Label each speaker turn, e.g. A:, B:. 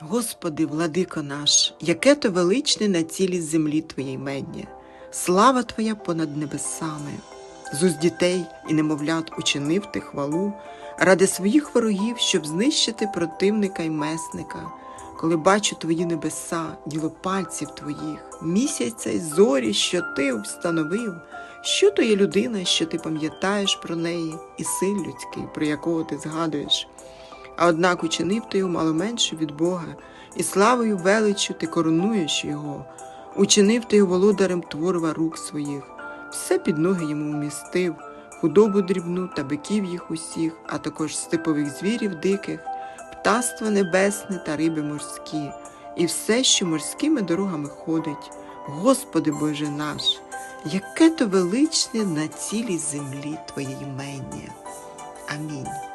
A: Господи, владико наш, яке то величне на цілій землі Твоє ймення, слава Твоя понад небесами, з уст дітей і немовлят учинив ти хвалу ради своїх ворогів, щоб знищити противника й месника. Коли бачу твої небеса, діло пальців твоїх, місяця й зорі, що ти встановив, що то є людина, що ти пам'ятаєш про неї, і син людський, про якого ти згадуєш. А однак учинив ти його мало менше від Бога, і славою величчю ти коронуєш його, учинив ти його володарем творива рук своїх, все під ноги йому вмістив, худобу дрібну та биків їх усіх, а також степових звірів диких, птаство небесне та риби морські, і все, що морськими дорогами ходить. Господи Боже наш, яке то величне на цілій землі Твоє імення. Амінь.